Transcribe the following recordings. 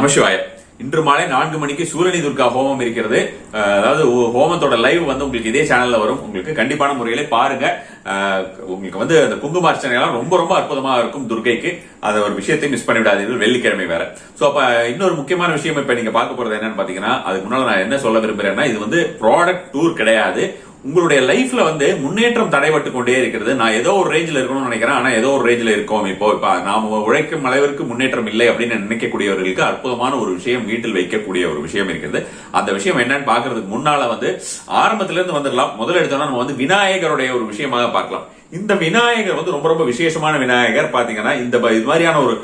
நமசிவாய. இன்று மாலை நான்கு மணிக்கு சூரியனி துர்கா ஹோமம் இருக்கிறது. அதாவது ஹோமத்தோட லைவ் வந்து உங்களுக்கு இதே சேனல்ல வரும். உங்களுக்கு கண்டிப்பான முறையில பாருங்க. உங்களுக்கு வந்து அந்த குங்குமார்ச்சனை எல்லாம் ரொம்ப ரொம்ப அற்புதமா இருக்கும் துர்கைக்கு. அதை ஒரு விஷயத்தையும் மிஸ் பண்ணிவிடாதீர்கள். வெள்ளிக்கிழமை வேற. ஸோ அப்ப இன்னொரு முக்கியமான விஷயம் இப்ப நீங்க பார்க்க போறது என்னன்னு பாத்தீங்கன்னா அதுக்கு முன்னால நான் என்ன சொல்ல விரும்புறேன்னா இது வந்து ப்ராடக்ட் டூர் கிடையாது. உங்களுடைய லைஃப்ல வந்து முன்னேற்றம் தடைபட்டு கொண்டே இருக்கிறது. நான் ஏதோ ஒரு ரேஞ்சில் இருக்கணும்னு நினைக்கிறேன். ஆனா ஏதோ ஒரு ரேஞ்சில் இருக்கோம். இப்போ இப்போ நாம் உழைக்கும் அளவிற்கு முன்னேற்றம் இல்லை அப்படின்னு நினைக்கக்கூடியவர்களுக்கு அற்புதமான ஒரு விஷயம் வீட்டில் வைக்கக்கூடிய ஒரு விஷயம் இருக்கிறது. அந்த விஷயம் என்னன்னு பாக்குறதுக்கு முன்னால வந்து ஆரம்பத்துல இருந்து வந்துடலாம். முதல்ல எடுத்தோம்னா நம்ம வந்து விநாயகருடைய ஒரு விஷயமாக பார்க்கலாம். இந்த விநாயகர் வந்து ரொம்ப ரொம்ப விசேஷமான விநாயகர். பாத்தீங்கன்னா இந்த இது மாதிரியான ஒரு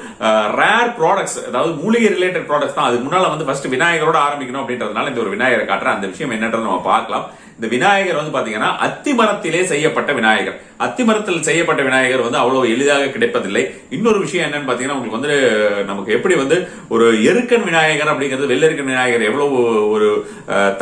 ரேர் ப்ராடக்ட்ஸ் அதாவது மூலிகை ரிலேட்டட் ப்ராடக்ட்ஸ் தான். அதுக்கு முன்னால வந்து ஃபர்ஸ்ட் விநாயகரோட ஆரம்பிக்கணும் அப்படின்றதுனால இந்த ஒரு விநாயகரை காட்டுற அந்த விஷயம் என்னன்றது நம்ம பார்க்கலாம். இந்த விநாயகர் வந்து பாத்தீங்கன்னா அத்தி மரத்திலே செய்யப்பட்ட விநாயகர். அத்தி மரத்தில் செய்யப்பட்ட விநாயகர் வந்து அவ்வளவு எளிதாக கிடைப்பதில்லை. இன்னொரு விஷயம் என்னன்னு பாத்தீங்கன்னா உங்களுக்கு வந்து நமக்கு எப்படி வந்து ஒரு எருக்கன் விநாயகர் அப்படிங்கிறது வெள்ளெருக்கன் விநாயகர் எவ்வளவு ஒரு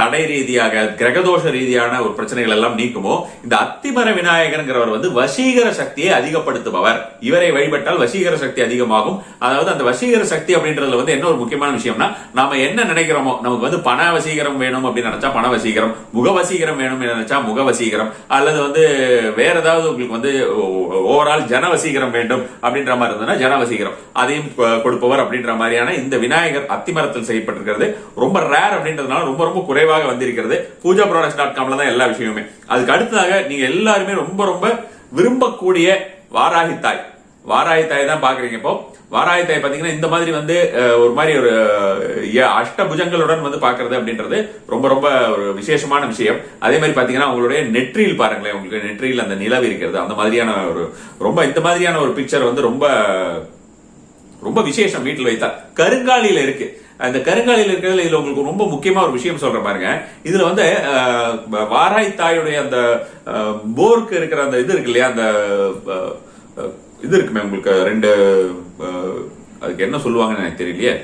தடை ரீதியாக கிரகதோஷ ரீதியான ஒரு பிரச்சனைகள் எல்லாம் நீக்குமோ இந்த அத்திமர விநாயகர்ங்கிறவர் வந்து வசீகர சக்தியை அதிகப்படுத்துபவர். இவரை வழிபட்டால் வசீகர சக்தி அதிகமாகும். அதாவது அந்த வசீகர சக்தி அப்படின்றதுல வந்து என்ன ஒரு முக்கியமான விஷயம்னா நாம என்ன நினைக்கிறோமோ நமக்கு வந்து பண வசீகரம் வேணும் அப்படின்னு நினைச்சா பண வசீகரம் முக வசீகரம் வசீகரம் வேணும் நினைச்சா முக வசீகரம் அல்லது வந்து வேற ஏதாவது உங்களுக்கு வந்து ஓவரால் ஜன வசீகரம் வேண்டும் அப்படின்ற மாதிரி இருந்ததுன்னா ஜன வசீகரம் அதையும் கொடுப்பவர் அப்படின்ற மாதிரியான இந்த விநாயகர் அத்திமரத்தில் செய்யப்பட்டிருக்கிறது. ரொம்ப ரேர் அப்படின்றதுனால ரொம்ப ரொம்ப குறைவாக வந்திருக்கிறது. பூஜா ப்ராடக்ட்ஸ் டாட் காம்ல தான் எல்லா விஷயமுமே. அதுக்கு அடுத்ததாக நீங்க எல்லாருமே ரொம்ப ரொம்ப விரும்பக்கூடிய வாராகி தாய். வாராகி தாய் தான் பாக்குறீங்க இப்போ. வாராயத்தை பார்த்தீங்கன்னா இந்த மாதிரி வந்து ஒரு மாதிரி ஒரு அஷ்டபுஜங்களுடன் வந்து பார்க்கறது அப்படின்றது ரொம்ப ரொம்ப ஒரு விசேஷமான விஷயம். அதே மாதிரி பார்த்தீங்கன்னா உங்களுடைய நெற்றியில் பாருங்களேன் உங்களுக்கு நெற்றியில் அந்த நிலவு இருக்கிறது அந்த மாதிரியான ஒரு ரொம்ப இந்த மாதிரியான ஒரு பிக்சர் வந்து ரொம்ப ரொம்ப விசேஷம் வீட்டில் வைத்தால் கருங்காலியில் இருக்கு. அந்த கருங்காலியில் இருக்கிறதுல இதுல உங்களுக்கு ரொம்ப முக்கியமா ஒரு விஷயம் சொல்ற பாருங்க. இதுல வந்து வாராய் தாயுடைய அந்த போருக்கு இருக்கிற அந்த இது இருக்கு இல்லையா அந்த இது இருக்குமே உங்களுக்கு ரெண்டு அதுக்கு என்ன சொல்லுவாங்கன்னு எனக்கு தெரியலையே.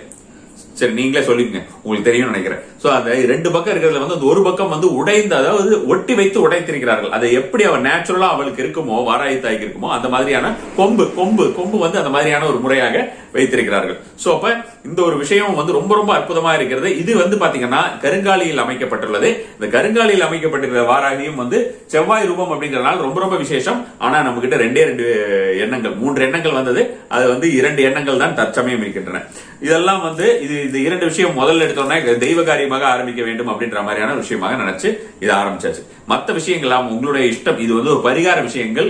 சரி நீங்களே சொல்லிக்கங்க. உங்களுக்கு தெரியும்னு நினைக்கிறேன். சோ அந்த ரெண்டு பக்கம் இருக்கிறதுல வந்து அந்த ஒரு பக்கம் வந்து உடைந்து அதாவது ஒட்டி வைத்து உடைத்திருக்கிறார்கள். அதை எப்படி அவன் நேச்சுரலா அவளுக்கு இருக்குமோ வாராய் தாய்க்கு இருக்குமோ அந்த மாதிரியான கொம்பு கொம்பு கொம்பு வந்து அந்த மாதிரியான ஒரு முறையாக வைத்திருக்கிறார்கள். சோ அப்ப இந்த ஒரு விஷயம் வந்து ரொம்ப ரொம்ப அற்புதமா இருக்கிறது. இது வந்து பாத்தீங்கன்னா கருங்காலியில் அமைக்கப்பட்டுள்ளது. இந்த கருங்காலியில் அமைக்கப்பட்டிருக்கிற வாராகியும் வந்து செவ்வாய் ரூபம் அப்படிங்கறதுனால ரொம்ப ரொம்ப விசேஷம். ஆனா நம்ம கிட்ட ரெண்டே ரெண்டு எண்ணங்கள் மூன்று எண்ணங்கள் வந்தது. அது வந்து இரண்டு எண்ணங்கள் தான் தற்சமயம் இருக்கின்றன. இதெல்லாம் வந்து இது இந்த இரண்டு விஷயம் முதல்ல எடுத்தோம்னா தெய்வ காரியம் காரியமாக ஆரம்பிக்க வேண்டும் அப்படின்ற மாதிரியான விஷயமாக நினைச்சு இது ஆரம்பிச்சாச்சு. மத்த விஷயங்கள்லாம் உங்களுடைய இஷ்டம் இது வந்து ஒரு பரிகார விஷயங்கள்.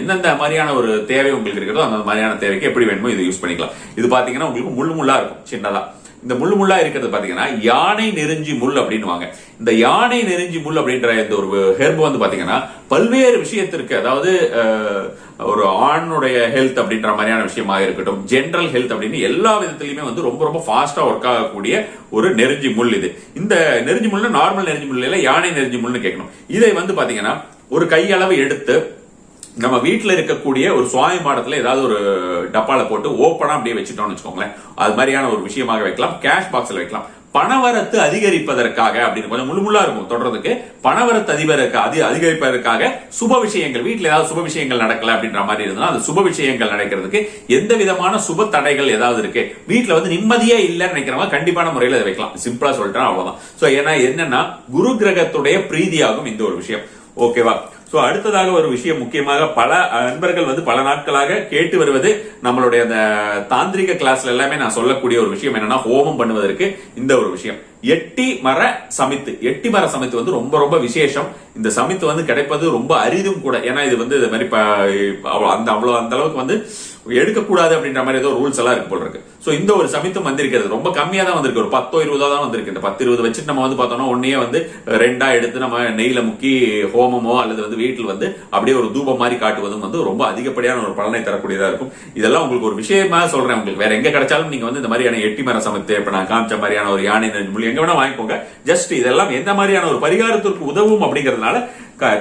எந்தெந்த மாதிரியான ஒரு தேவை உங்களுக்கு இருக்கிறதோ அந்த மாதிரியான தேவைக்கு எப்படி வேணுமோ இதை யூஸ் பண்ணிக்கலாம். இது பாத்தீங்கன்னா உங்களுக்கு முள்ளு முள்ளா இருக்கும் சின்னதா. இந்த முள் முள்ளா இருக்கிறது பாத்தீங்கன்னா யானை நெருஞ்சி முள் அப்படின்னுவாங்க. இந்த யானை நெருஞ்சி முள் அப்படின்ற இந்த ஒரு ஹெர்ப் வந்து பாத்தீங்கன்னா பல்வேறு விஷயத்திற்கு அதாவது அஹ், ஒரு ஆணுடைய ஹெல்த் அப்படின்ற மாதிரியான விஷயமா இருக்கட்டும் ஜென்ரல் ஹெல்த் அப்படின்னு எல்லா விதத்திலுமே வந்து ரொம்ப ரொம்ப ஃபாஸ்டா ஒர்க் ஆகக்கூடிய ஒரு நெருஞ்சி முள் இது. இந்த நெருஞ்சி முள்னு நார்மல் நெருஞ்சி முள் யானை நெருஞ்சி முள்னு கேட்கணும் இதை வந்து பாத்தீங்கன்னா ஒரு கையளவு எடுத்து நம்ம வீட்டில் இருக்கக்கூடிய ஒரு சுவாமி மாடத்தில் ஏதாவது ஒரு டப்பால போட்டு ஓப்பனாக அப்படியே வச்சுட்டோம்னு வச்சுக்கோங்களேன். அது மாதிரியான ஒரு விஷயமாக வைக்கலாம். கேஷ் பாக்ஸ்ல வைக்கலாம். பணவரத்து அதிகரிப்பதற்காக அப்படின்னு கொஞ்சம் முழுமுள்ளா இருக்கும் தொடர்றதுக்கு பணவரத்து அதிபருக்கு அதி அதிகரிப்பதற்காக சுப விஷயங்கள் வீட்டில் ஏதாவது சுப விஷயங்கள் நடக்கல அப்படின்ற மாதிரி இருந்ததுன்னா அந்த சுப விஷயங்கள் நடக்கிறதுக்கு எந்த விதமான சுப தடைகள் ஏதாவது இருக்கு? வீட்டில் வந்து நிம்மதியே இல்லைன்னு நினைக்கிறவங்க கண்டிப்பான முறையில் அதை வைக்கலாம். சிம்பிளா சொல்லிட்டேன் அவ்வளவுதான். ஸோ ஏன்னா என்னன்னா குரு கிரகத்துடைய பிரீதியாகும் இந்த ஒரு விஷயம். ஓகேவா ஸோ அடுத்ததாக ஒரு விஷயம் முக்கியமாக பல நண்பர்கள் வந்து பல நாட்களாக கேட்டு வருவது நம்மளுடைய அந்த தாந்திரிக கிளாஸ்ல எல்லாமே நான் சொல்லக்கூடிய ஒரு விஷயம் என்னன்னா ஹோமம் பண்ணுவதற்கு இந்த ஒரு விஷயம். எட்டி மர சமித்து. எட்டி மர சமித்து வந்து ரொம்ப ரொம்ப விசேஷம். இந்த சமித்து வந்து கிடைப்பது ரொம்ப அரிதும் கூட. ஏன்னா இது வந்து இது மாதிரி அந்த அவ்வளோ அந்த அளவுக்கு வந்து எடுக்கக்கூடாது அப்படின்ற மாதிரி ஏதோ ரூல்ஸ் எல்லாம் இருக்கு போல இருக்கு. ஸோ இந்த ஒரு சமித்தம் வந்திருக்கிறது. ரொம்ப கம்மியாக தான் வந்திருக்கு. ஒரு பத்தோ இருபதோ தான் வந்திருக்கு. இந்த பத்து இருபது வச்சுட்டு நம்ம வந்து பார்த்தோம்னா ஒன்னையே வந்து ரெண்டா எடுத்து நம்ம நெய்யில் முக்கி ஹோமமோ அல்லது வந்து வீட்டில் வந்து அப்படியே ஒரு தூபம் மாதிரி காட்டுவதும் வந்து ரொம்ப அதிகப்படியான ஒரு பலனை தரக்கூடியதாக இருக்கும். இதெல்லாம் உங்களுக்கு ஒரு விஷயமா சொல்றேன் உங்களுக்கு. வேற எங்க கிடைச்சாலும் நீங்க வந்து இந்த மாதிரியான எட்டி மர சமைத்து இப்ப நான் காமிச்ச மாதிரியான ஒரு யானை நெஞ்சு மொழி எங்க வேணா வாங்கிக்கோங்க. ஜஸ்ட் இதெல்லாம் எந்த மாதிரியான ஒரு பரிகாரத்திற்கு உதவும் அப்படிங்கிறதுனால க-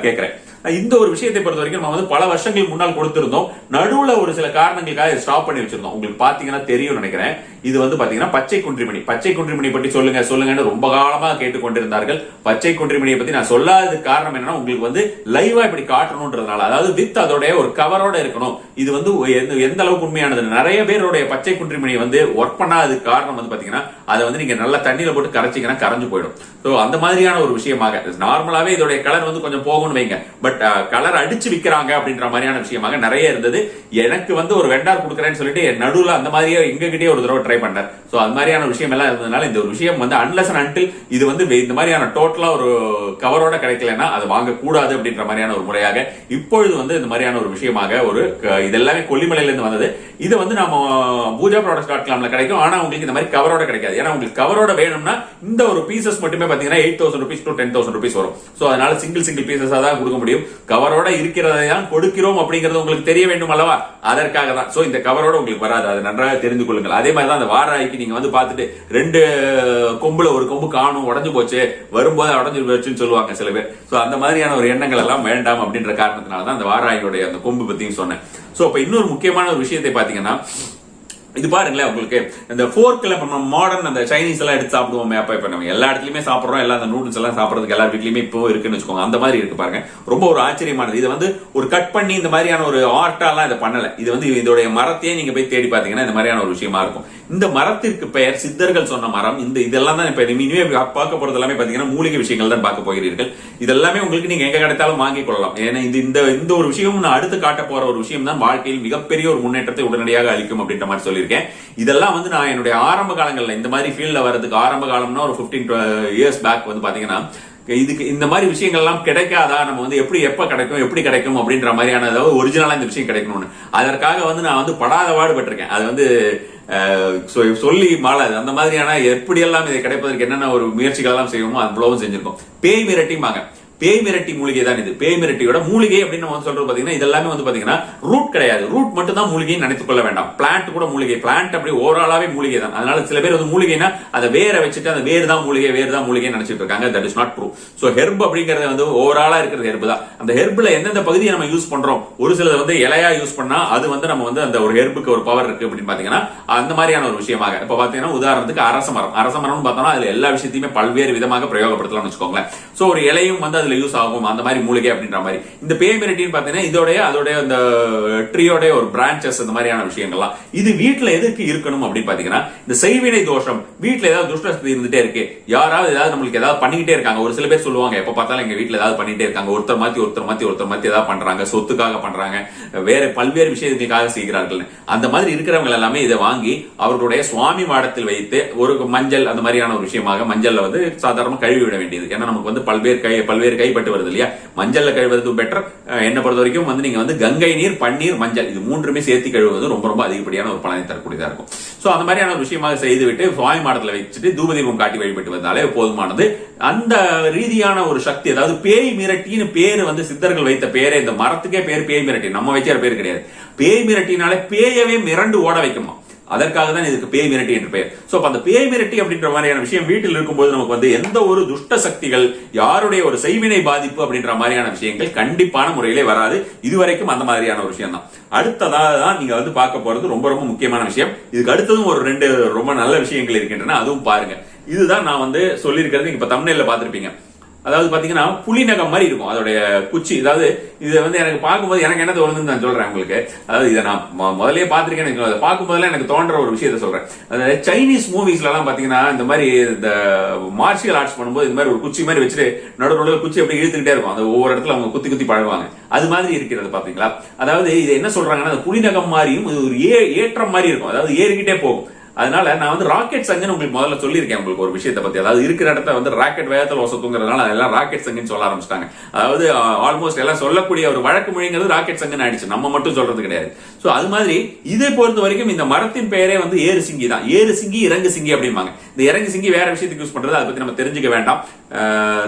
இந்த ஒரு விஷயத்தை பொறுத்த வரைக்கும் நம்ம வந்து பல வருஷங்களுக்கு முன்னால் கொடுத்திருந்தோம். நடுவுல ஒரு சில காரணங்களுக்காக ஸ்டாப் பண்ணி வச்சிருந்தோம். உங்களுக்கு பாத்தீங்கன்னா தெரியும் நினைக்கிறேன். இது வந்து பாத்தீங்கன்னா பச்சை குன்றிமணி. பச்சை குன்றிமணி பற்றி சொல்லுங்க சொல்லுங்கன்னு ரொம்ப காலமா கேட்டுக்கொண்டிருந்தார்கள். பச்சை குன்றிமணியை பத்தி நான் சொல்லாத காரணம் என்னன்னா உங்களுக்கு வந்து லைவா இப்படி காட்டணும்ன்றதுனால அதாவது வித் அதோடைய ஒரு கவரோட இருக்கணும். இது வந்து எந்த- எந்த அளவுக்கு உண்மையானது நிறைய பேருடைய பச்சை குன்றிமணி வந்து ஒர்க் பண்ணாத காரணம் வந்து பாத்தீங்கன்னா அதை வந்து நீங்க நல்லா தண்ணியில போட்டு கரைச்சிங்கன்னா கரைஞ்சு போயிடும். ஸோ அந்த மாதிரியான ஒரு விஷயமாக நார்மலாவே இதோடைய கலர் வந்து கொஞ்சம் போகும்னு வைங்க. பட் கலர் அடிச்சு விக்கிறாங்க அப்படின்ற மாதிரியான விஷயமாக நிறைய இருந்தது. எனக்கு வந்து ஒரு வெண்டார் கொடுக்குறேன்னு சொல்லிட்டு என் அந்த மாதிரியே எங்ககிட்டயே ஒரு தடவை ட்ரை பண்ணார் ஸோ அது மாதிரியான விஷயம் எல்லாம் இருந்ததுனால இந்த ஒரு விஷயம் வந்து அன்லஸ் அன்டில் இது வந்து இந்த மாதிரியான டோட்டலாக ஒரு கவரோட கிடைக்கலன்னா அது வாங்கக்கூடாது அப்படின்ற மாதிரியான ஒரு முறையாக இப்பொழுது வந்து இந்த மாதிரியான ஒரு விஷயமாக ஒரு இதெல்லாமே கொல்லிமலையிலேருந்து வந்தது. இது வந்து நம்ம பூஜா ப்ராடக்ட் டாட் காமில் கிடைக்கும். ஆனால் உங்களுக்கு இந்த மாதிரி கவரோட கிடைக்காது. ஏன்னா உங்களுக்கு கவரோட வேணும்னா இந்த ஒரு பீசஸ் மட்டுமே பார்த்தீங்கன்னா eight thousand rupees to ten thousand rupees வரும். ஸோ அதனால சிங்கிள் சிங்கிள் பீசஸாக தான் கொடுக்க முடியும். கவரோட இருக்கிறதை தான் கொடுக்கிறோம் அப்படிங்கிறது உங்களுக்கு தெரிய வேண்டும் அல்லவா? அதற்காக தான். ஸோ இந்த கவரோட உங்களுக்கு வராது. அது நன்றாக தெரிந்து கொள்ளுங்கள். அதே மாதிரி தான் அந்த வாராய்க்கு நீங்க வந்து பார்த்துட்டு ரெண்டு கொம்புல ஒரு கொம்பு காணும் உடஞ்சு போச்சு வரும்போது உடஞ்சு போச்சுன்னு சொல்லுவாங்க சில பேர். சோ அந்த மாதிரியான ஒரு எண்ணங்கள் எல்லாம் வேண்டாம் அப்படின்ற காரணத்தினால தான் அந்த வாராயோடைய அந்த கொம்பு பத்தியும் சொன்னேன். சோ அப்ப இன்னொரு முக்கியமான ஒரு விஷயத்தை பாத்தீங்கன்னா இது பாருங்களேன் உங்களுக்கு. இந்த ஃபோர்க்ல நம்ம மாடர்ன் அந்த சைனீஸ் எல்லாம் எடுத்து சாப்பிடுவோமே அப்போ இப்போ நம்ம எல்லா இடத்துலையுமே சாப்பிட்றோம். எல்லா அந்த நூடுல்ஸ் எல்லாம் சாப்பிட்றதுக்கு எல்லா வீட்லையுமே இப்போ இருக்குன்னு வச்சுக்கோங்க. அந்த மாதிரி இருக்கு பாருங்க. ரொம்ப ஒரு ஆச்சரியமானது. இது வந்து ஒரு கட் பண்ணி இந்த மாதிரியான ஒரு ஆர்ட்டாலாம் இதை பண்ணலை. இது வந்து இதோடைய மரத்தையே நீங்கள் போய் தேடி பார்த்தீங்கன்னா இந்த மாதிரியான ஒரு விஷயமா இருக்கும். இந்த மரத்திற்கு பெயர் சித்தர்கள் சொன்ன மரம். இந்த இதெல்லாம் தான் இப்போ இனிமே பார்க்க போகிறது எல்லாமே பார்த்தீங்கன்னா மூலிகை விஷயங்கள் தான் பார்க்க போகிறீர்கள். இதெல்லாமே உங்களுக்கு நீங்கள் எங்கே கிடைத்தாலும் வாங்கிக் கொள்ளலாம். ஏன்னா இது இந்த இந்த ஒரு விஷயம் நான் அடுத்து காட்ட போகிற ஒரு விஷயம் தான் வாழ்க்கையில் மிகப்பெரிய ஒரு முன்னேற்றத்தை உடனடியாக அளிக்கும் அப்படின்ற மாதிரி சொல்லி சொல்லியிருக்கேன். இதெல்லாம் வந்து நான் என்னுடைய ஆரம்ப காலங்கள்ல இந்த மாதிரி ஃபீல்டில் வர்றதுக்கு ஆரம்ப காலம்னா ஒரு 15 இயர்ஸ் பேக் வந்து பார்த்தீங்கன்னா இதுக்கு இந்த மாதிரி விஷயங்கள் எல்லாம் கிடைக்காதா? நம்ம வந்து எப்படி எப்ப கிடைக்கும் எப்படி கிடைக்கும் அப்படின்ற மாதிரியான அதாவது ஒரிஜினலாக இந்த விஷயம் கிடைக்கணும்னு. அதற்காக வந்து நான் வந்து படாத பாடுபட்டிருக்கேன் அது வந்து சொல்லி மாலை அந்த மாதிரியான எப்படியெல்லாம் இதை கிடைப்பதற்கு என்னென்ன ஒரு முயற்சிகள் எல்லாம் செய்வோமோ அவ்வளவும் செஞ்சிருக்கோம். பேய் மிரட்டிம்பாங்க. பேய் மிரட்டி மூலிகை தான் இது. பேய் மிரட்டியோட மூலிகை அப்படின்னு நம்ம வந்து சொல்றது பாத்தீங்கன்னா இதெல்லாமே வந்து பாத்தீங்கன்னா ரூட் கிடையாது. ரூட் மட்டும் தான் மூலிகைன்னு நினைத்துக் கொள்ள வேண்டாம். பிளான்ட் கூட மூலிகை. பிளான்ட் அப்படி ஓவராலாவே மூலிகை தான். அதனால சில பேர் வந்து மூலிகைனா அதை வேற வச்சுட்டு அந்த வேர் தான் மூலிகை வேர் தான் மூலிகை நினைச்சிட்டு இருக்காங்க. That is not true so herb அப்படிங்கறது வந்து ஓவராலா இருக்கிறது ஹெர்ப் தான். அந்த ஹெர்ப்ல எந்தெந்த பகுதியை நம்ம யூஸ் பண்றோம்? ஒரு சிலது வந்து இலையா யூஸ் பண்ணா அது வந்து நம்ம வந்து அந்த ஒரு ஹெர்புக்கு ஒரு பவர் இருக்கு அப்படின்னு பாத்தீங்கன்னா அந்த மாதிரியான ஒரு விஷயமாக. இப்ப பாத்தீங்கன்னா உதாரணத்துக்கு அரச மரம். அரச மரம்னு பார்த்தோம்னா அதுல எல்லா விஷயத்தையுமே பல்வேறு விதமாக பிரயோகப்படுத்தலாம்னு வச்சுக்கோங்களேன். ஸோ ஒரு இலையும் வந்து அதுல யூஸ் ஆகும் அந்த மாதிரி மூலிகை அப்படின்ற மாதிரி. இந்த பேமெரிட்டின்னு பாத்தீங்கன்னா இதோடைய அதோடைய அந்த ட்ரீயோடைய ஒரு பிரான்ச்சஸ் அந்த மாதிரியான விஷயங்கள்லாம். இது வீட்டுல எதுக்கு இருக்கணும் அப்படின்னு பாத்தீங்கன்னா இந்த செய்வினை தோஷம் வீட்டுல ஏதாவது துஷ்ட இருந்துட்டே இருக்கு. யாராவது ஏதாவது நம்மளுக்கு ஏதாவது பண்ணிக்கிட்டே இருக்காங்க. ஒரு சில பேர் சொல்லுவாங்க எப்ப பார்த்தாலும் எங்க வீட்டில் ஏதாவது பண்ணிட்டே இருக்காங்க. ஒருத்தர் மாத்தி ஒருத்தர் மாத்தி ஒருத்தர் மாத்தி ஏதாவது பண்றாங்க. சொத்துக்காக பண்றாங்க. வேற பல்வேறு விஷயத்துக்காக செய்கிறார்கள். அந்த மாதிரி இருக்கிறவங்க எல்லாமே இதை வாங்கி அவர்களுடைய சுவாமி மாடத்தில் வைத்து ஒரு மஞ்சள் அந்த மாதிரியான ஒரு விஷயமாக மஞ்சள்ல வந்து சாதாரணமாக கழுவி விட வேண்டியது. ஏன்னா நமக்கு வந்து பல்வேறு கை பல்வேறு கைப்பட்டு வருது இல்லையா? மஞ்சள்ல கழுவுறது பெட்டர் என்ன பொறுத்த வரைக்கும் வந்து நீங்க வந்து கங்கை நீர் பன்னீர் மஞ்சள் இது மூன்றுமே சேர்த்து கழுவுவது ரொம்ப ரொம்ப அதிகப்படியான ஒரு பலனை தரக்கூடியதா இருக்கும். சோ அந்த மாதிரியான ஒரு விஷயமாக செய்து விட்டு சுவாமி மாடத்துல வச்சுட்டு தூபதீபம் காட்டி வழிபட்டு வந்தாலே போதுமானது. அந்த ரீதியான ஒரு சக்தி அதாவது பேய் மிரட்டின்னு பேரு வந்து சித்தர்கள் வைத்த பேரே இந்த மரத்துக்கே பேர் பேய் மிரட்டி நம்ம வச்சுற பேர் கிடையாது. பேய் மிரட்டினாலே பேயவே மிரண்டு ஓட வைக்குமா? அதற்காக தான் இதுக்கு பேய் மிரட்டி என்று பெயர். சோ அந்த பேய் மிரட்டி அப்படின்ற மாதிரியான விஷயம் வீட்டில் இருக்கும்போது நமக்கு வந்து எந்த ஒரு துஷ்ட சக்திகள் யாருடைய ஒரு செய்வினை பாதிப்பு அப்படின்ற மாதிரியான விஷயங்கள் கண்டிப்பான முறையிலே வராது. இதுவரைக்கும் அந்த மாதிரியான ஒரு விஷயம் தான் அடுத்ததாக தான் நீங்க வந்து பார்க்க போறது ரொம்ப ரொம்ப முக்கியமான விஷயம். இதுக்கு அடுத்ததும் ஒரு ரெண்டு ரொம்ப நல்ல விஷயங்கள் இருக்கின்றன அதுவும் பாருங்க. இதுதான் நான் வந்து சொல்லியிருக்கிறது நீங்க இப்ப தமிழ்ல பார்த்திருப்பீங்க. அதாவது பாத்தீங்கன்னா புலிநகம் மாதிரி இருக்கும். அதோடைய குச்சி. அதாவது இதை வந்து எனக்கு பார்க்கும்போது எனக்கு என்ன தோணுதுன்னு நான் சொல்றேன் உங்களுக்கு. அதாவது இதை நான் முதலே பார்த்துருக்கேன் பார்த்திருக்கேன் எனக்கு அதை பார்க்கும்போதெல்லாம் எனக்கு தோன்ற ஒரு விஷயத்த சொல்றேன். அதாவது சைனீஸ் மூவிஸ்ல எல்லாம் பாத்தீங்கன்னா இந்த மாதிரி இந்த மார்ஷியல் ஆர்ட்ஸ் பண்ணும்போது இந்த மாதிரி ஒரு குச்சி மாதிரி வச்சுட்டு நடு நடுவில் குச்சி அப்படி இழுத்துக்கிட்டே இருக்கும். அந்த ஒவ்வொரு இடத்துல அவங்க குத்தி குத்தி பழகுவாங்க. அது மாதிரி இருக்கிறது பாத்தீங்களா? அதாவது இது என்ன சொல்றாங்கன்னா அந்த புலிநகம் மாதிரியும் இது ஒரு ஏ ஏற்றம் மாதிரி இருக்கும். அதாவது ஏறிக்கிட்டே போகும். அதனால நான் வந்து ராக்கெட் சங்குன்னு உங்களுக்கு முதல்ல சொல்லியிருக்கேன் உங்களுக்கு ஒரு விஷயத்தை பத்தி. அதாவது இருக்கிற இடத்த வந்து ராக்கெட் வேகத்தில் ஒசத்துங்கிறதுனால அதெல்லாம் ராக்கெட் சங்குன்னு சொல்ல ஆரம்பிச்சிட்டாங்க. அதாவது ஆல்மோஸ்ட் எல்லாம் சொல்லக்கூடிய ஒரு வழக்கு மொழிங்கிறது ராக்கெட் சங்குன்னு ஆயிடுச்சு. நம்ம மட்டும் சொல்றது கிடையாது. ஸோ அது மாதிரி இதை பொறுத்த வரைக்கும் இந்த மரத்தின் பெயரே வந்து ஏறு சிங்கி தான். ஏறு சிங்கி இறங்கு சிங்கி அப்படிம்பாங்க. இந்த இறங்கு சிங்கி வேற விஷயத்துக்கு யூஸ் பண்றது அதை பத்தி நம்ம தெரிஞ்சுக்க வேண்டாம்.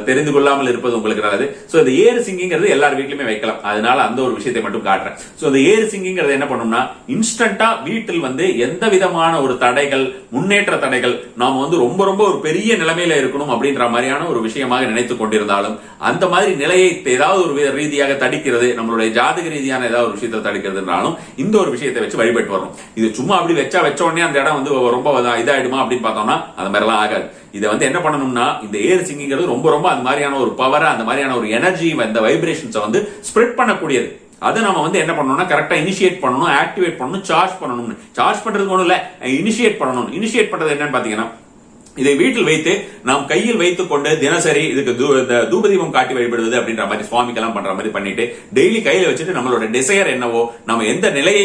தெரிந்து கொள்ளாமல் இருப்பது உங்களுக்கு நல்லது. ஸோ இந்த ஏறு சிங்கிங்கிறது எல்லார் வீட்லயுமே வைக்கலாம். அதனால அந்த ஒரு விஷயத்தை மட்டும் காட்டுறேன். ஸோ இந்த ஏறு சிங்கிங்கிறது என்ன பண்ணும்னா இன்ஸ்டன்டா வீட்டில் வந்து எந்த விதமான ஒரு தடை தடைகள் முன்னேற்ற தடைகள் நாம வந்து ரொம்ப ரொம்ப ஒரு பெரிய நிலைமையில இருக்கணும் அப்படின்ற மாதிரியான ஒரு விஷயமாக நினைத்து கொண்டிருந்தாலும் அந்த மாதிரி நிலையை ஏதாவது ஒரு ரீதியாக தடிக்கிறது நம்மளுடைய ஜாதக ரீதியான ஏதாவது ஒரு விஷயத்தை தடுக்கிறதுனாலும் இந்த ஒரு விஷயத்தை வச்சு வழிபட்டு வரணும். இது சும்மா அப்படி வச்சா வச்ச உடனே அந்த இடம் வந்து ரொம்ப இதாயிடுமா அப்படின்னு பார்த்தோம்னா அந்த மாதிரிலாம் ஆகாது. இதை வந்து என்ன பண்ணணும்னா இந்த ஏர் சிங்கிங்கிறது ரொம்ப ரொம்ப அந்த மாதிரியான ஒரு பவரை அந்த மாதிரியான ஒரு எனர்ஜி இந்த வைப்ரேஷன்ஸை வந்து ஸ்ப்ரெட் பண்ணக்கூடியது. அதை நம்ம வந்து என்ன பண்ணணும்னா கரெக்டாக இனிஷியேட் பண்ணணும் ஆக்டிவேட் பண்ணணும் சார்ஜ் பண்ணணும்னு. சார்ஜ் பண்ணுறதுக்கு ஒன்றும் இல்லை இனிஷியேட் பண்ணணும். இனிஷியேட் பண்ணுறது என்னன்னு பார்த்தீங்கன்னா இதை வீட்டில் வைத்து நாம் கையில் வைத்துக் கொண்டு தினசரி இதுக்கு தூ- இந்த தூபதீபம் காட்டி வழிபடுவது அப்படின்ற மாதிரி சுவாமிக்கெல்லாம் பண்ற மாதிரி பண்ணிட்டு டெய்லி கையில வச்சுட்டு நம்மளோட டிசையர் என்னவோ நம்ம எந்த நிலையை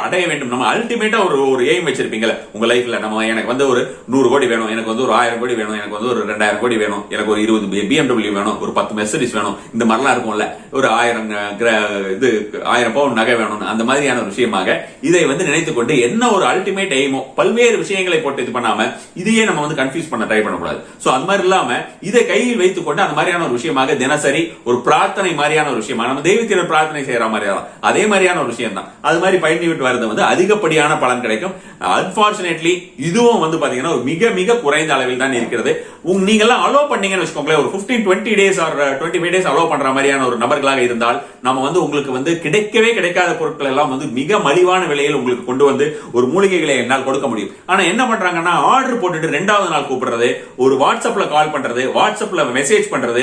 அடைய வேண்டும் நம்ம அல்டிமேட்டா ஒரு ஒரு எய்ம் வச்சிருப்பீங்களா உங்க லைஃப்ல நம்ம எனக்கு வந்து ஒரு நூறு கோடி வேணும் எனக்கு வந்து ஒரு ஆயிரம் கோடி வேணும் எனக்கு வந்து ஒரு ரெண்டாயிரம் கோடி வேணும் எனக்கு ஒரு இருபது பிஎம்டபிள்யூ வேணும் ஒரு பத்து மெசரிஸ் வேணும் இந்த மாதிரிலாம் இருக்கும்ல ஒரு ஆயிரம் கிர- இது ஆயிரம் பவுன் நகை வேணும்னு அந்த மாதிரியான ஒரு விஷயமாக இதை வந்து நினைத்துக் கொண்டு என்ன ஒரு அல்டிமேட் எய்மோ பல்வேறு விஷயங்களை போட்டு இது பண்ணாம இதையே நம்ம வந்து கன்ஃபியூஸ் பண்ண ட்ரை பண்ணக்கூடாது. சோ அது மாதிரி இல்லாம இதை கையில் வைத்துக் கொண்டு அந்த மாதிரியான ஒரு விஷயமாக தினசரி ஒரு பிரார்த்தனை மாதிரியான ஒரு விஷயமா நம்ம தெய்வத்தின பிரார்த்தனை செய்யற மாதிரியான அதே மாதிரியான ஒரு விஷயம் தான் அது மாதிரி பயந்து விட்டு வரது வந்து அதிகப்படியான பலன் கிடைக்கும். அன்பார்ச்சுனேட்லி இதுவும் வந்து பாத்தீங்கன்னா ஒரு மிக மிக குறைந்த அளவில் தான் இருக்கிறது. உங்க நீங்க எல்லாம் அலோ பண்ணீங்கன்னு வச்சுக்கோங்களேன் ஒரு 15 twenty days or twenty five days allow பண்ற மாதிரியான ஒரு நபர்களாக இருந்தால் நம்ம வந்து உங்களுக்கு வந்து கிடைக்கவே கிடைக்காத பொருட்கள் எல்லாம் வந்து மிக மலிவான விலையில் உங்களுக்கு கொண்டு வந்து ஒரு மூலிகைகளை என்னால் கொடுக்க முடியும். ஆனா என்ன பண்றாங்கன்னா ஆர்டர் போட்டுட்டு ரெண்டாவது நாள் கூப்பிடுறது ஒரு வாட்ஸ்அப்ல கால் பண்றது வாட்ஸ்அப்ல மெசேஜ் பண்றது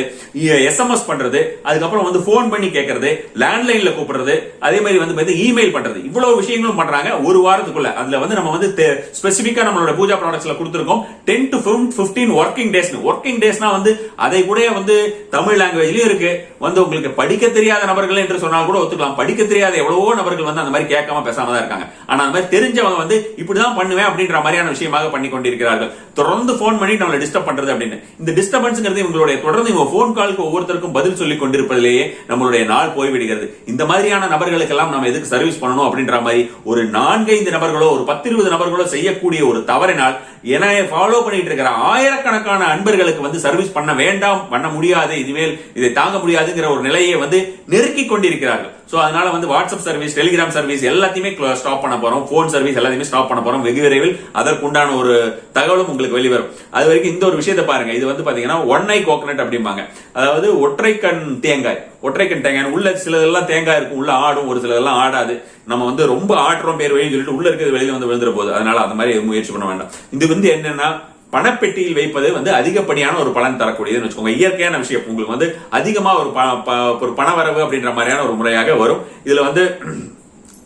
எஸ்எம்எஸ் பண்றது அதுக்கப்புறம் வந்து போன் பண்ணி கேட்கறது லேண்ட்லைன்ல கூப்பிடுறது அதே மாதிரி வந்து இமெயில் பண்றது. இவ்வளவு விஷயங்களும் பண்றாங்க ஒரு வாரத்துக்குள்ள. அதுல வந்து நம்ம வந்து ஸ்பெசிபிக்கா நம்மளோட பூஜா ப்ராடக்ட்ஸ்ல கொடுத்துருக்கோம். Ten to fifteen working days working டேஸ்னா வந்து அதை கூட வந்து தமிழ் லாங்குவேஜ்லயும் இருக்கு. வந்து உங்களுக்கு படிக்க தெரியாத நபர்கள் என்று சொன்னால் கூட ஒத்துக்கலாம். படிக்க தெரியாத எவ்வளவோ நபர்கள் வந்து அந்த மாதிரி கேட்காம பேசாம தான் இருக்காங்க. ஆனா அந்த மாதிரி தெரிஞ்சவங்க வந்து இப்படிதான் பண்ணுவேன் அப்படின்ற மாதிரியான விஷயமாக பண்ணி கொண்டிருக்கிறார்கள் தொடர்ந்து போன் பண்ணி நம்மளை டிஸ்டர்ப் பண்றது அப்படின்னு. இந்த டிஸ்டர்பன்ஸ்ங்கிறது இவங்களுடைய தொடர்ந்து இவங்க போன் காலுக்கு ஒவ்வொருத்தருக்கும் பதில் சொல்லி கொண்டிருப்பதிலேயே நம்மளுடைய நாள் போய்விடுகிறது இந்த மாதிரியான நபர்களுக்கெல்லாம் நம்ம எதுக்கு சர்வீஸ் பண்ணணும் அப்படின்ற மாதிரி ஒரு நான்கைந்து நபர்களோ ஒரு பத்து இருபது நபர்களோ செய்யக்கூடிய ஒரு தவறினால் என ஃபாலோ பண்ணிட்டு இருக்கிற ஆயிரக்கணக்கான அன்பர்களுக்கு வந்து சர்வீஸ் பண்ண வேண்டாம் பண்ண முடியாது இதுவே இதை தாங்க முடியாதுங்கிற ஒரு நிலையை வந்து நெருக்கி கொண்டிருக்கிறார்கள். சோ அதனால வந்து வாட்ஸ்அப் சர்வீஸ் டெலிகிராம் சர்வீஸ் எல்லாத்தையுமே ஸ்டாப் பண்ண போறோம். போன் சர்வீஸ் எல்லாத்தையுமே ஸ்டாப் பண்ண போறோம். வெகு விரைவில் அதற்குண்டான ஒரு தகவலும் உங்களுக்கு வெளிவரும் அது வரைக்கும் இந்த ஒரு விஷயத்தை பாருங்க. இது வந்து பாத்தீங்கன்னா ஒன் ஐ கோகனட் அப்படிம்பாங்க. அதாவது ஒற்றை கண் தேங்காய். ஒற்றை கண் தேங்காய். உள்ள சிலதெல்லாம் தேங்காய் இருக்கும். உள்ள ஆடும். ஒரு சிலதெல்லாம் ஆடாது. நம்ம வந்து ரொம்ப ஆடுறோம் பேர் வழின்னு சொல்லிட்டு உள்ள இருக்கிறது வெளியில வந்து விழுந்துற போகுது. அதனால அந்த மாதிரி முயற்சி பண்ண வேண்டாம். இது வந்து என்னன்னா பணப்பெட்டியில் வைப்பது வந்து அதிகப்படியான ஒரு பலன் தரக்கூடியதுன்னு வச்சுக்கோங்க. இயற்கையான விஷயம். உங்களுக்கு வந்து அதிகமாக ஒரு ப- ப- ஒரு பணவரவு அப்படின்ற மாதிரியான ஒரு முறையாக வரும். இதில் வந்து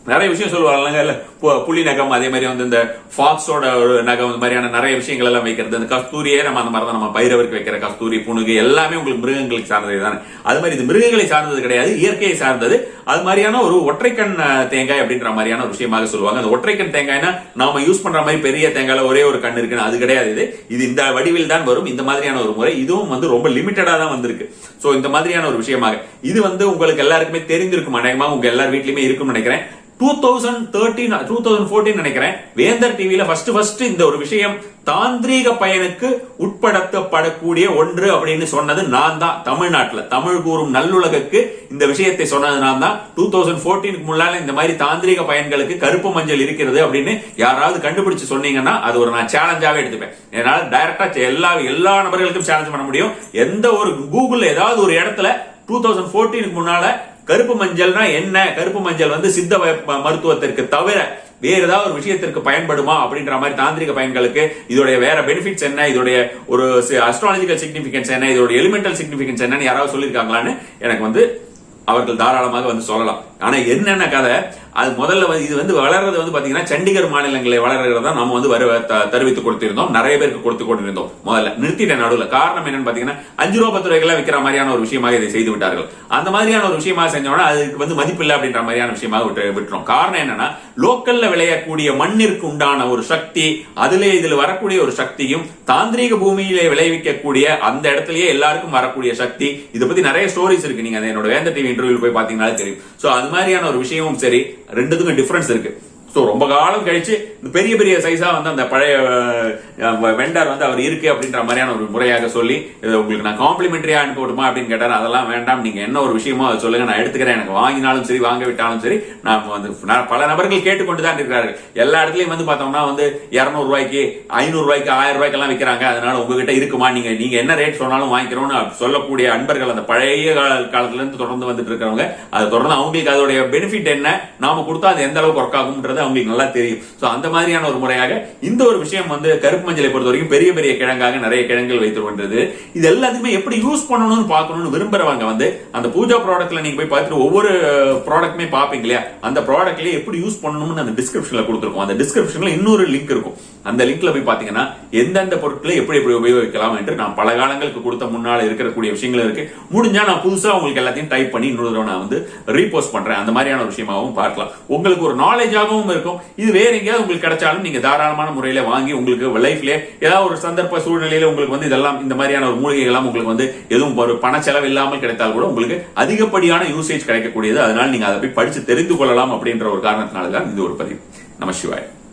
நிறைய விஷயம் சொல்லுவாங்க இல்ல பு- நகம் அதே மாதிரி வந்து இந்த ஃபாக்ஸோட ஒரு நகம் இந்த மாதிரியான நிறைய விஷயங்கள் எல்லாம் வைக்கிறது. இந்த கஸ்தூரியே நம்ம அந்த மாதிரி தான் நம்ம பயிரவருக்கு வைக்கிற கஸ்தூரி புணுகு எல்லாமே உங்களுக்கு மிருகங்களுக்கு சார்ந்தது தானே. அது மாதிரி இது மிருகங்களை சார்ந்தது கிடையாது இயற்கையை சார்ந்தது. அது மாதிரியான ஒரு ஒற்றைக்கண் தேங்காய் அப்படின்ற மாதிரியான ஒரு விஷயமாக சொல்லுவாங்க. அந்த ஒற்றைக்கண் தேங்காய்னா நாம யூஸ் பண்ற மாதிரி பெரிய தேங்காயில் ஒரே ஒரு கண் இருக்குன்னு அது கிடையாது இது. இது இந்த வடிவில் தான் வரும் இந்த மாதிரியான ஒரு முறை. இதுவும் வந்து ரொம்ப லிமிட்டடா தான் வந்திருக்கு. ஸோ இந்த மாதிரியான ஒரு விஷயமாக. இது வந்து உங்களுக்கு எல்லாருக்குமே தெரிஞ்சிருக்கும் அநேகமாக உங்க எல்லார் வீட்லயுமே இருக்கும்னு நினைக்கிறேன். Two thousand thirteen two thousand fourteen நினைக்கிறேன். வேந்தர் டிவியில ஃபர்ஸ்ட் ஃபர்ஸ்ட் இந்த ஒரு விஷயம் தாந்திரீக பயனுக்கு உட்படுத்தப்படக்கூடிய ஒன்று அப்படின்னு சொன்னது நான் தான். தமிழ்நாட்டில் தமிழ் கூறும் நல்லுலகுக்கு இந்த விஷயத்தை சொன்னது நான் தான். டூ தௌசண்ட் ஃபோர்டீனுக்கு முன்னால இந்த மாதிரி தாந்திரீக பயன்களுக்கு கருப்பு மஞ்சள் இருக்கிறது அப்படின்னு யாராவது கண்டுபிடிச்சு சொன்னீங்கன்னா அது ஒரு நான் சேலஞ்சாவே எடுத்துப்பேன். என்னால டைரக்டா எல்லா எல்லா நபர்களுக்கும் சேலஞ்ச் பண்ண முடியும். எந்த ஒரு கூகுள் ஏதாவது ஒரு இடத்துல டூ தௌசண்ட் ஃபோர்டீனுக்கு முன்னால கருப்பு மஞ்சள்னா என்ன? கருப்பு மஞ்சள் வந்து சித்த மருத்துவத்திற்கு தவிர வேற ஏதாவது ஒரு விஷயத்திற்கு பயன்படுமா அப்படின்ற மாதிரி தாந்திரிக பயன்களுக்கு இதோடைய வேற பெனிஃபிட்ஸ் என்ன? இதோடைய ஒரு அஸ்ட்ராலஜிக்கல் சிக்னிபிகன்ஸ் என்ன? இதோட எலிமெண்டல் சிக்னிபிகன்ஸ் என்னன்னு யாராவது சொல்லியிருக்காங்களான்னு எனக்கு வந்து அவர்கள் தாராளமாக வந்து சொல்லலாம். ஆனா என்னென்ன கதை? அது முதல்ல வந்து இது வந்து வளர்றது வந்து பாத்தீங்கன்னா சண்டிகர் மாநிலங்களில் வளர்றதா நம்ம வந்து வரு த- தெரிவித்து கொடுத்திருந்தோம். நிறைய பேருக்கு கொடுத்து கொண்டிருந்தோம். முதல்ல நிறுத்திட்ட நடுவில். காரணம் என்னன்னு பாத்தீங்கன்னா அஞ்சு ரூபா பத்து ரூபாய்க்கெல்லாம் விற்கிற மாதிரியான ஒரு விஷயமாக இதை செய்து விட்டார்கள். அந்த மாதிரியான ஒரு விஷயமாக செஞ்சோம்னா அதுக்கு வந்து மதிப்பில்லை அப்படின்ற மாதிரியான விஷயமாக விட்டு விட்டுரும். காரணம் என்னன்னா லோக்கல்ல விளையக்கூடிய மண்ணிற்கு உண்டான ஒரு சக்தி அதிலே இதுல வரக்கூடிய ஒரு சக்தியும் தாந்திரீக பூமியிலே விளைவிக்கக்கூடிய அந்த இடத்துலயே எல்லாருக்கும் வரக்கூடிய சக்தி இதை பத்தி நிறைய ஸ்டோரிஸ் இருக்கு. நீங்க என்னோட வேந்த டிவி இன்டர்வியூ போய் பாத்தீங்கன்னாலே தெரியும். சோ அது மாதிரியான ஒரு விஷயமும் சரி ரெண்டுத்துக்கும் டிஃபரன்ஸ் இருக்கு. ஸோ ரொம்ப காலம் கழிச்சு இந்த பெரிய பெரிய சைஸாக வந்து அந்த பழைய வெண்டர் வந்து அவர் இருக்கு அப்படின்ற மாதிரியான ஒரு முறையாக சொல்லி இதை உங்களுக்கு நான் காம்ப்ளிமெண்ட்ரியாக அனுப்பிவிடுமா அப்படின்னு கேட்டார். அதெல்லாம் வேண்டாம். நீங்க என்ன ஒரு விஷயமோ அதை சொல்லுங்க. நான் எடுத்துக்கிறேன். எனக்கு வாங்கினாலும் சரி வாங்க விட்டாலும் சரி நான் வந்து நான் பல நபர்கள் கேட்டுக்கொண்டு தான் இருக்கிறார்கள். எல்லா இடத்துலையும் வந்து பார்த்தோம்னா வந்து இரநூறுவாய்க்கு ஐநூறுரூவாய்க்கு ஆயிரம் ரூபாய்க்கெல்லாம் விற்கிறாங்க அதனால உங்ககிட்ட இருக்குமா? நீங்க நீங்க என்ன ரேட் சொன்னாலும் வாங்கிக்கிறோம்னு சொல்லக்கூடிய அன்பர்கள் அந்த பழைய கால- காலத்துலேருந்து தொடர்ந்து வந்துட்டு இருக்கிறவங்க அதை தொடர்ந்து அவங்களுக்கு அதோடைய பெனிஃபிட் என்ன? நாம கொடுத்தா அது எந்த அளவுக்கு ஒர்க் ஆகும்ன்றது அவங்களுக்கு நல்லா தெரியும். ஸோ அந்த மாதிரியான ஒரு முறையாக இந்த ஒரு விஷயம் வந்து கருப்பு மஞ்சளை பொறுத்த வரைக்கும் பெரிய பெரிய கிழங்காக நிறைய கிழங்குகள் வைத்து கொண்டது. இது எல்லாத்தையுமே எப்படி யூஸ் பண்ணணும்னு பார்க்கணும்னு விரும்புறவங்க வந்து அந்த பூஜா ப்ராடக்ட்ல நீங்க போய் பார்த்துட்டு ஒவ்வொரு ப்ராடக்ட்மே பாப்பீங்க இல்லையா? அந்த ப்ராடக்ட்லயே எப்படி யூஸ் பண்ணணும்னு அந்த டிஸ்கிரிப்ஷன்ல கொடுத்துருக்கோம். அந்த டிஸ்கிரிப்ஷன்ல இன்னொரு லிங்க் இருக்கும். அந்த லிங்க்ல போய் பாத்தீங்கன்னா எந்தெந்த பொருட்களை எப்படி எப்படி உபயோகிக்கலாம் என்று நான் பல காலங்களுக்கு கொடுத்த முன்னால் இருக்கக்கூடிய விஷயங்கள் இருக்கு. முடிஞ்சா நான் புதுசா உங்களுக்கு எல்லாத்தையும் டைப் பண்ணி இன்னொரு நான் வந்து ரீபோஸ்ட் பண்றேன். அந்த மாதிரியான விஷயமாகவும் விஷயமாவும் பார்க்கலாம். உங்களுக்கு ஒரு நாலேஜாகவும் இருக்கும். இது வேற எங்கேயாவது உங்களுக்கு கிடைச்சாலும் நீங்க தாராளமான முறையில வாங்கி உங்களுக்கு லைஃப்ல ஏதாவது ஒரு சந்தர்ப்ப சூழ்நிலையில உங்களுக்கு வந்து இதெல்லாம் இந்த மாதிரியான ஒரு மூலிகைகள்லாம் உங்களுக்கு வந்து எதுவும் ஒரு பண செலவு இல்லாமல் கிடைத்தால் கூட உங்களுக்கு அதிகப்படியான யூசேஜ் கிடைக்கக்கூடியது. அதனால நீங்க அதை போய் படிச்சு தெரிந்து கொள்ளலாம் அப்படின்ற ஒரு காரணத்தினால தான் இது ஒரு பதிவு. நம சிவாய்.